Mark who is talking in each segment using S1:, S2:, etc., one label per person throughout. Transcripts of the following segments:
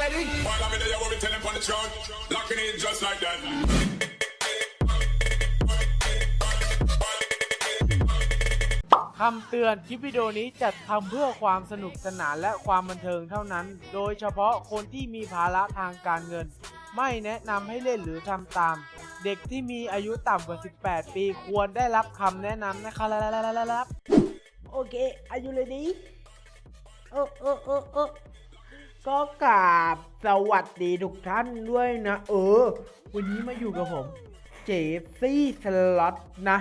S1: ready?
S2: While I'm in there, what we tell them on the truck. Locking in just like that.
S3: คำเตือนคลิปวิดีโอนี้จัดทำเพื่อความสนุกสนานและความบันเทิงเท่านั้น โดยเฉพาะคนที่มีภาระทางการเงิน ไม่แนะนำให้เล่นหรือทำตาม เด็กที่มีอายุต่ำกว่า 18 ปีควรได้รับคำแนะนำนะครับโอเคอายุเลยดีเออเออเออเออ ก็กราบสวัสดีทุกท่านด้วยนะ เออ วันนี้มาอยู่กับผม เจฟซี่สล็อตนะ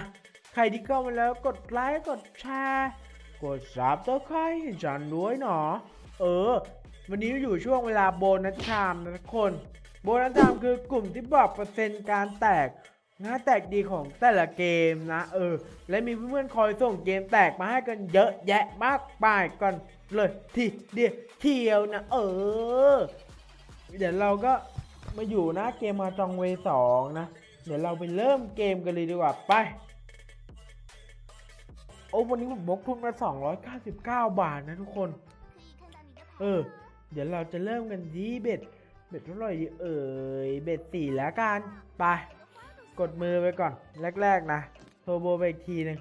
S3: ใครที่เข้ามาแล้วกดไลค์กดแชร์กดซับสไครต์ให้ฉันด้วยเนาะเออ วันนี้อยู่ช่วงเวลาโบนัสไทม์นะทุกคน โบนัสไทม์คือกลุ่มที่บอกเปอร์เซ็นต์การแตกหน้าแตกดีของแต่ละเกมนะ เออ และมีเพื่อนๆคอยส่งเกมแตกมาให้กันเยอะแยะมากมายก่อน เลยทีเดียวเที่ยวนะเออ เดี๋ยวเราก็มาอยู่น้าเกมมาจองเวสองนะ เดี๋ยวเราไปเริ่มเกมกันเลยดีกว่าไป โอ้วันนี้ผมบกทุนมา 299 บาทนะทุกคน เออ เดี๋ยวเราจะเริ่มกันที่เบ็ด เบ็ดเท่าไหร่ดีเอ่ย เบ็ดสี่แล้วกัน ไป กดมือไปก่อน แรก ๆ นะ โทรโบไปอีกทีหนึ่ง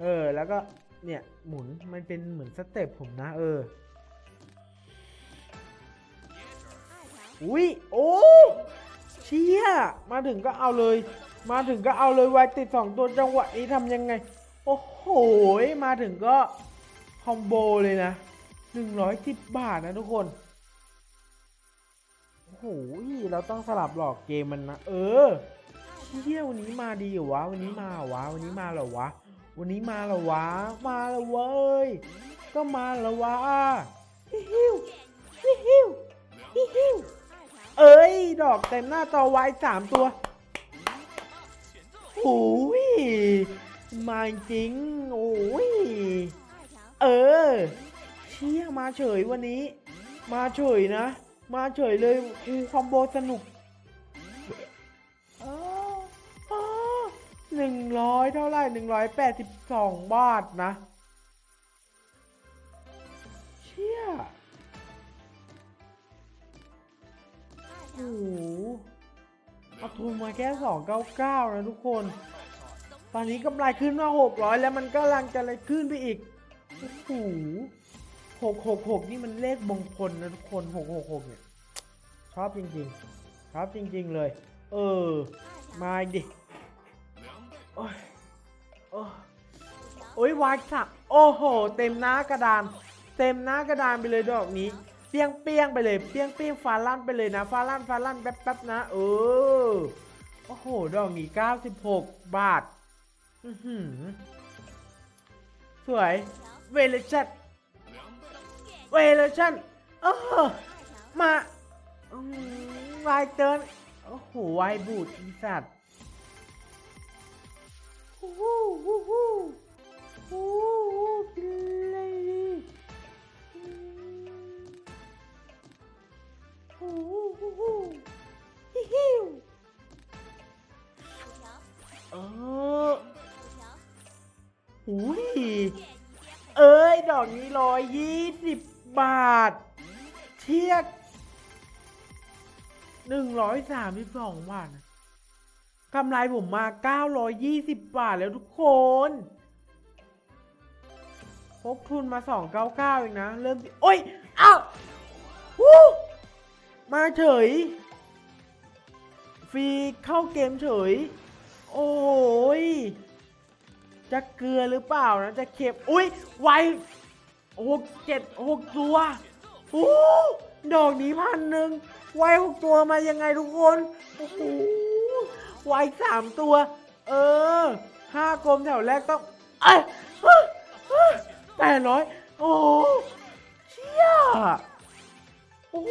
S3: เออ แล้วก็ เนี่ยหมุนมันเป็นเหมือนสเต็ปผมนะเออ อุ้ยโอ้เชี่ยมาถึงก็เอาเลย มาถึงก็เอาเลยไวติดสองตัวจังหวะนี้ทำยังไง โอ้โหมาถึงก็คอมโบเลยนะ110บาทนะทุกคนโอ้โหเราต้องสลับหลอกเกมมันนะเออเชี่ยวันนี้มาดีเหรอวะวันนี้มาเหรอวะวันนี้มาเหรอวะ วันนี้มาเหรอวะ มาล้วเว้ย ก็มาล้วะฮิฮิวฮิฮิวฮิฮิวเอ้ย ดอกเต็มหน้าจอไว้สามตัวโอ้ยมาจริง โอ้ย เออ เชี่ยมาเฉยวันนี้ มาเฉยนะ มาเฉยเลยอูคอมโบสนุก หนึ่งร้อยเท่าไหร่หนึ่งร้อยแปดสิบสองบาทนะ เชี่ยโอ้โหเอาทุนมาแค่สองเก้าเก้านะทุกคน ตอนนี้กำไรขึ้นมาหกร้อยแล้วมันก็ลังจะเลยขึ้นไปอีก โอ้โหหกหกหกนี่มันเลขมงคลนะทุกคนหกหกหกเนี่ย ชอบจริงๆ ชอบจริงๆเลย เออ มาอีกดิ โอ้ยโอ้ยโอ้ยวายสักโอ้โห เต็มหน้ากระดาน เต็มหน้ากระดานไปเลยดอกนี้เปี้ยงเปี้ยงไปเลยเปี้ยงเปี้ยงฟาลั่นไปเลยนะฟาลั่นฟาลั่นแป๊บแป๊บนะเออโอ้โห ดอกนี้96บาทอือหือสวยเวเลชั่นเวเลชั่นโอ้มาวายเติร์นโอ้โหวายบูดอีสัตว์ ฮู้ฮู้ฮู้ฮู้ฮู้ฮู้กินเลยดิอืมฮู้ฮู้ฮู้ฮิฮิวเอออุ้ยเอ้ย ดอกนี้ร้อยยี่สิบบาท เทียกหนึ่งร้อยสามสิบสองบาท กำไรผมมาเก้าร้อยยี่สิบาทแล้วทุกคนพกทุนมาสองเก้าเก้าเองนะ เริ่มโอ้ยเอ้าวู้มาเฉย ฟรีเข้าเกมเฉย โอ้ย จะเกลือหรือเปล่านะ จะเค็มอุ้ย ไวหกเจ็ดหกตัวโอ้ดอกนี้พันหนึ่งไวหกตัวมายังไงทุกคน โอ้โห ไวสามตัว เออห้ากลมแถวแรกต้องเอ้ยแปดร้อยโอ้เชี่ยโอ้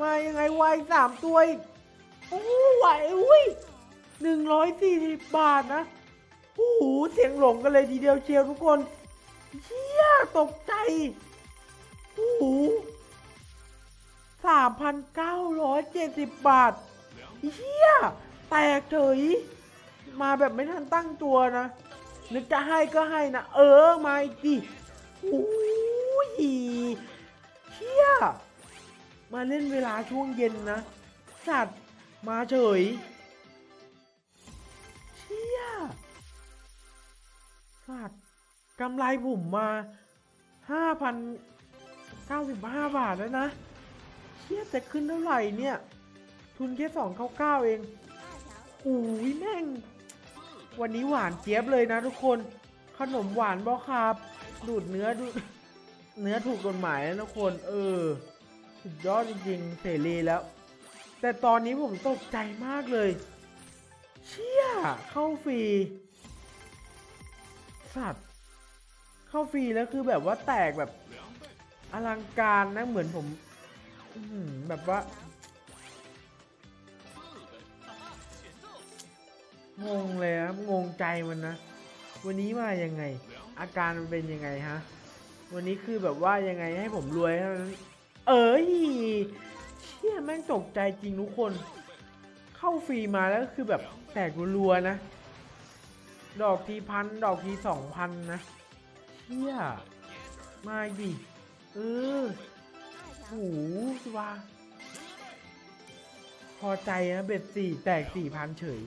S3: มายังไงไวสามตัวอีกโอ้ไหวอุ้ยหนึ่งร้อยสี่สิบบาทนะโอ้โหเสียงหลงกันเลยทีเดียวเชียวทุกคนเชี่ยตกใจโอ้โหสามพันเก้าร้อยเจ็ดสิบบาทเชี่ย แตกเฉยมาแบบไม่ทันตั้งตัวนะ นึกจะให้ก็ให้นะ เออ มาอีกดิโอ้ยเชี่ยมาเล่นเวลาช่วงเย็นนะ สัตว์ มาเฉยเชี่ยสัตว์กำไรผมมาห้าพันเก้าสิบห้าบาทแล้วนะเชี่ยจะขึ้นเท่าไหร่เนี่ย ทุนแค่สองเก้าเก้าเอง โอ้ยแม่ง วันนี้หวานเจี๊ยบเลยนะทุกคน ขนมหวานบ่ครับ ดูดเนื้อดูเนื้อถูกกฎหมายนะทุกคน เออ สุดยอดจริงๆเสรีแล้ว แต่ตอนนี้ผมตกใจมากเลย เชี่ย เข้าฟรี สัตว์ เข้าฟรีแล้วคือแบบว่าแตกแบบอลังการนะเหมือนผมแบบว่า งงเลยครับงงใจมันนะ วันนี้มายังไง อาการมันเป็นยังไงฮะ วันนี้คือแบบว่ายังไงให้ผมรวยเท่านั้นเอ้ยเชี่ยแม่งตกใจจริงทุกคน เข้าฟรีมาแล้วก็คือแบบแตกรัวๆนะ ดอกทีพันดอกทีสองพันนะเชี่ยมาอีกดิเออโหสว่าพอใจนะเบ็ดสี่แตกสี่พันเฉย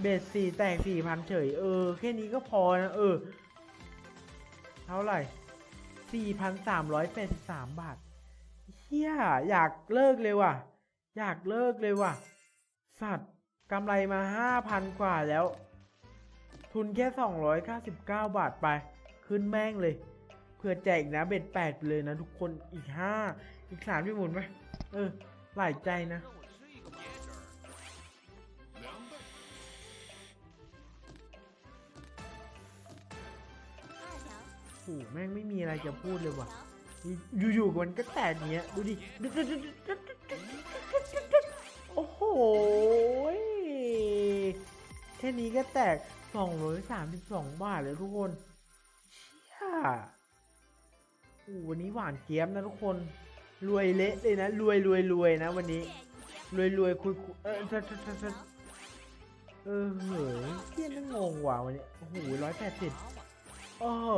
S3: เบ็ดสี่แตกสี่พันเฉย เออ แค่นี้ก็พอนะ เออ เท่าไหร่สี่พันสามร้อยแปดสิบสามบาทเฮียอยากเลิกเลยว่ะ อยากเลิกเลยว่ะ สัตว์กำไรมาห้าพันกว่าแล้ว ทุนแค่สองร้อยเก้าสิบเก้าบาทไป ขึ้นแม่งเลย เพื่อแจกนะเบ็ดแปดไปเลยนะทุกคนอีกห้าอีกสามพี่หมุนไหมเออหลายใจนะ แม่งไม่มีอะไรจะพูดเลยว่ะ อยู่ๆมันก็แตกอย่างเงี้ย ดูดิ โอ้โห แค่นี้ก็แตก232บาทเลยทุกคนเชี่ยโอ้วันนี้หวานเจี๊ยบนะทุกคน รวยเละเลยนะ รวยรวยรวยนะวันนี้ รวยรวยคุยเออเออเออเออเออเฮ้ยเพี้ยนนั่งงงว่ะวันนี้ โอ้โหร้อยแปดสิบ โอ้โห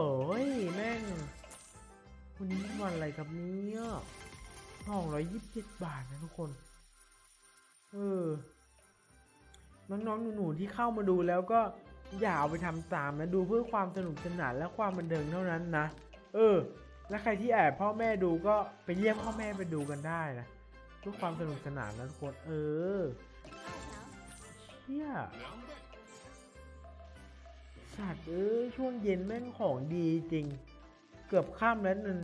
S3: แม่ง วันนี้วันอะไรครับเนี่ยสองร้อยยี่สิบเจ็ดบาทนะทุกคน เออ น้องๆหนูๆที่เข้ามาดูแล้วก็อย่าเอาไปทำตามนะ ดูเพื่อความสนุกสนานและความบันเทิงเท่านั้นนะ เออ และใครที่แอบพ่อแม่ดูก็ไปเรียกพ่อแม่ไปดูกันได้นะเพื่อความสนุกสนานนะทุกคน เออเชี่ย สัตว์เอ้ยช่วงเย็นแม่งของดีจริง เกือบค่ำแล้วนัน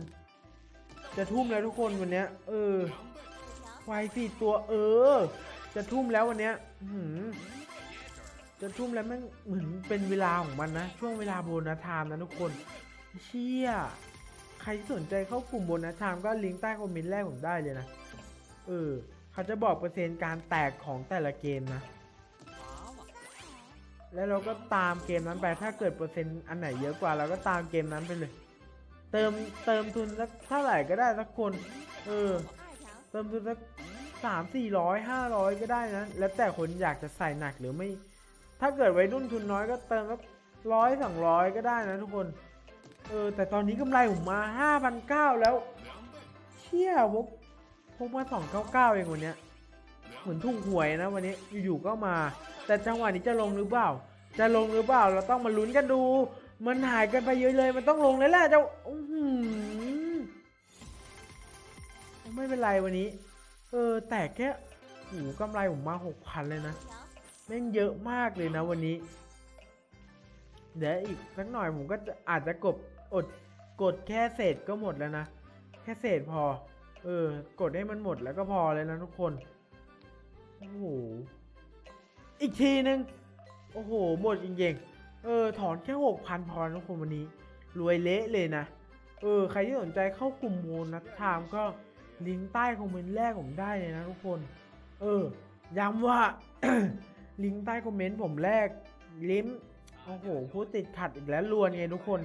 S3: จะทุ่มแล้วทุกคนวันเนี้ย เออควายสี่ตัวเออ จะทุ่มแล้ววันเนี้ยหือจะทุ่มแล้วแม่งเหมือนเป็นเวลาของมันนะ ช่วงเวลาโบนัสไทม์นะทุกคนเชี่ยใครที่สนใจเข้ากลุ่มโบนัสไทม์ก็ลิงก์ใต้คอมเมนต์แรกผมได้เลยนะ เออ เขาจะบอกเปอร์เซ็นต์การแตกของแต่ละเกมนะ แล้วเราก็ตามเกมนั้นไป ถ้าเกิดเปอร์เซ็นต์อันไหนเยอะกว่าเราก็ตามเกมนั้นไปเลย เติมเติมทุนสักเท่าไหร่ก็ได้สักคน เออ เติมทุนสักสามสี่ร้อยห้าร้อยก็ได้นะ แล้วแต่คนอยากจะใส่หนักหรือไม่ ถ้าเกิดวัยรุ่นทุนน้อยก็เติมสักร้อยสองร้อยก็ได้นะทุกคน เออ แต่ตอนนี้กำไรผมมาห้าพันเก้าแล้ว เชี่ยพกพกมาสองเก้าเก้าเองวันเนี้ย เหมือนถูกหวยนะวันนี้อยู่ๆก็มา แต่จังหวะนี้จะลงหรือเปล่า จะลงหรือเปล่า เราต้องมาลุ้นกันดู มันหายกันไปเยอะเลย มันต้องลงแล้วแหละเจ้าอื้อหือไม่เป็นไรวันนี้ เออ แต่แค่หูกำไรผมมาหกพันเลยนะแม่งเยอะมากเลยนะวันนี้ เดี๋ยวอีกสักหน่อยผมก็จะอาจจะกดอดกดแค่เศษก็หมดแล้วนะ แค่เศษพอ เออ กดให้มันหมดแล้วก็พอเลยนะทุกคน โอ้โห อีกทีนึง โอ้โห หมดจริงๆ เออ ถอนแค่หกพันพอนะทุกคนวันนี้ รวยเละเลยนะ เออ ใครที่สนใจเข้ากลุ่มโมนัทไทม์ก็ลิงก์ใต้คอมเมนต์แรกผมได้เลยนะทุกคน เออ ย้ำว่า ลิงก์ใต้คอมเมนต์ผมแรก ลิมโอ้โห พูดติดขัดอีกแล้วรวนไงทุกคน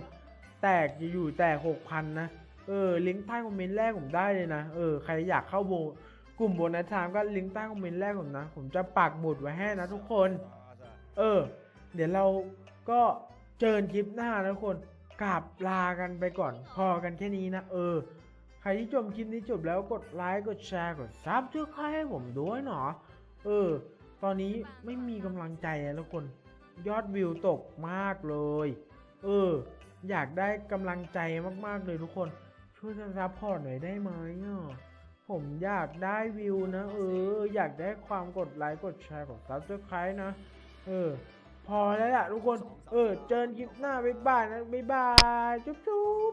S3: แตกอยู่ๆแตกหกพันนะ เออ ลิงก์ใต้คอมเมนต์แรกผมได้เลยนะ เออ ใครอยากเข้าโบ กลุ่มโบนัสไทม์ก็ลิงก์ใต้คอมเมนต์แรกผมนะ ผมจะปักหมุดไว้ให้นะทุกคน เออ เดี๋ยวเราก็เจอนคลิปหน้านะทุกคนกราบลากันไปก่อน พอกันแค่นี้นะ เออ ใครที่ชมคลิปนี้จบแล้วกดไลค์กดแชร์กดซับช่วยค่ายให้ผมด้วยเนาะเออ ตอนนี้ไม่มีกำลังใจแล้วทุกคนยอดวิวตกมากเลย เออ อยากได้กำลังใจมากๆเลยทุกคน ช่วยกันซัพพอร์ตหน่อยได้ไหมอะ ผมอยากได้วิวนะ เออ อยากได้ความกดไลค์กดแชร์กดซับสไครต์นะ เออ พอแล้วล่ะทุกคน เออ เจอกันคลิปหน้าบ๊ายบายนะบ๊ายบาย จุ๊บจุ๊บ